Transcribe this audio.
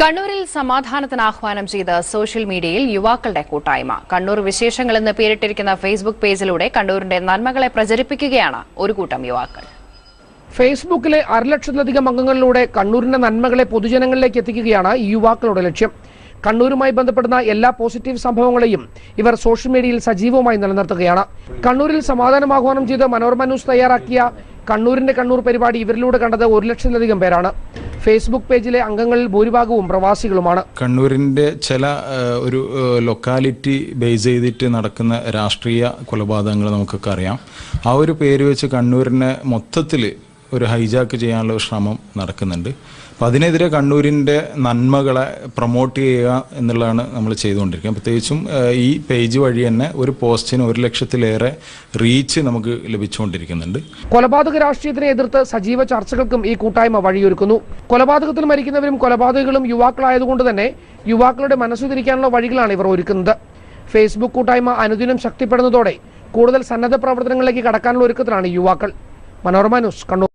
കണ്ണൂരിൽ സമാധാനത്തിന് ആഹ്വാനം ചെയ്ത് സോഷ്യൽ മീഡിയയിൽ യുവാക്കളുടെ കൂട്ടായ്മ. കണ്ണൂർ വിശേഷങ്ങൾ എന്ന് പേരിട്ടിരിക്കുന്ന ഫേസ്ബുക്ക് പേജിലൂടെ കണ്ണൂരിന്റെ നന്മകളെ പ്രചരിപ്പിക്കുകയാണ് ഒരു കൂട്ടം യുവാക്കൾ. ഫേസ്ബുക്കിലെ അരലക്ഷത്തിലധികം അംഗങ്ങളിലൂടെ കണ്ണൂരിന്റെ നന്മകളെ പൊതുജനങ്ങളിലേക്ക് എത്തിക്കുകയാണ് ഈ യുവാക്കളുടെ ലക്ഷ്യം. കണ്ണൂരുമായി ബന്ധപ്പെടുന്ന എല്ലാ പോസിറ്റീവ് സംഭവങ്ങളെയും ഇവർ സോഷ്യൽ മീഡിയയിൽ സജീവമായി നിലനിർത്തുകയാണ്. കണ്ണൂരിൽ സമാധാനം ആഹ്വാനം ചെയ്ത് മനോരമ ന്യൂസ് തയ്യാറാക്കിയ കണ്ണൂരിന്റെ കണ്ണൂർ പരിപാടി ഇവരിലൂടെ കണ്ടത് ഒരു ലക്ഷത്തിലധികം പേരാണ്. ഫേസ്ബുക്ക് പേജിലെ അംഗങ്ങളിൽ ഭൂരിഭാഗവും പ്രവാസികളുമാണ്. കണ്ണൂരിന്റെ ചില ഒരു ലൊക്കാലിറ്റി ബേസ് ചെയ്തിട്ട് നടക്കുന്ന രാഷ്ട്രീയ കൊലപാതകങ്ങൾ നമുക്കൊക്കെ അറിയാം. ആ ഒരു പേര് വെച്ച് കണ്ണൂരിനെ മൊത്തത്തിൽ ഒരു ഹൈജാക്ക് ചെയ്യാനുള്ള ശ്രമം നടക്കുന്നുണ്ട്. അപ്പം അതിനെതിരെ കണ്ണൂരിന്റെ നന്മകളെ പ്രൊമോട്ട് ചെയ്യുക എന്നുള്ളതാണ് നമ്മൾ ചെയ്തുകൊണ്ടിരിക്കുന്നത്. പ്രത്യേകിച്ചും ഈ പേജ് വഴി തന്നെ ഒരു പോസ്റ്റിന് ഒരു ലക്ഷത്തിലേറെ റീച്ച് നമുക്ക് ലഭിച്ചുകൊണ്ടിരിക്കുന്നുണ്ട്. കൊലപാതക രാഷ്ട്രീയത്തിനെ എതിർത്ത് സജീവ ചർച്ചകൾക്കും ഈ കൂട്ടായ്മ വഴിയൊരുക്കുന്നു. കൊലപാതകത്തിൽ മരിക്കുന്നവരും കൊലപാതകങ്ങളും യുവാക്കളായതുകൊണ്ട് തന്നെ യുവാക്കളുടെ മനസ്സു തിരിക്കാനുള്ള വഴികളാണ് ഇവർ ഒരുക്കുന്നത്. ഫേസ്ബുക്ക് കൂട്ടായ്മ അനുദിനം ശക്തിപ്പെടുന്നതോടെ കൂടുതൽ സന്നദ്ധ പ്രവർത്തനങ്ങളിലേക്ക് കടക്കാനുള്ള ഒരുക്കത്തിലാണ് യുവാക്കൾ. മനോരമ ന്യൂസ് കണ്ണൂർ.